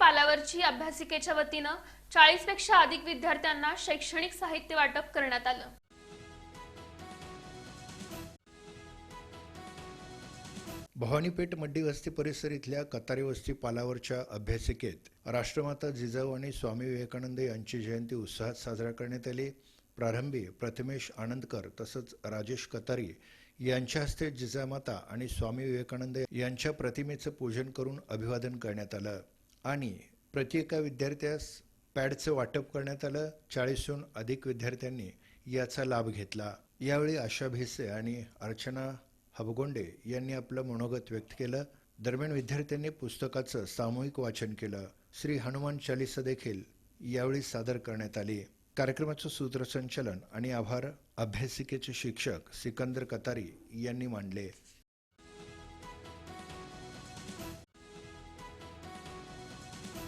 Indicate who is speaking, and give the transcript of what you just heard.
Speaker 1: पालावरची अभ्यासिकेच्या वतीनं चाळीसपेक्षा अधिक विद्यार्थ्यांना शैक्षणिक साहित्य वाटप करण्यात आलं.
Speaker 2: भवानीपेठ मड्डी वस्ती परिसर इथल्या कतारी वस्ती पालावरच्या अभ्यासिकेत राष्ट्रमाता जिजाऊ आणि स्वामी विवेकानंद यांची जयंती उत्साहात साजरा करण्यात आली. प्रारंभी प्रथमेश आनंदकर तसंच राजेश कतारी यांच्या हस्ते जिजामाता आणि स्वामी विवेकानंद यांच्या प्रतिमेचं पूजन करून अभिवादन करण्यात आलं. आणि प्रत्येका विद्यार्थ्यास पॅडचं वाटप करण्यात आलं. चाळीसहून अधिक विद्यार्थ्यांनी याचा लाभ घेतला. यावेळी आशा भिसे आणि अर्चना हबगोंडे यांनी आपलं मनोगत व्यक्त केलं. दरम्यान विद्यार्थ्यांनी पुस्तकाचं सामूहिक वाचन केलं. श्री हनुमान चालिसा देखील यावेळी सादर करण्यात आली. कार्यक्रमाचं सूत्रसंचलन आणि आभार अभ्यासिकेचे शिक्षक सिकंदर कतारी यांनी मांडले.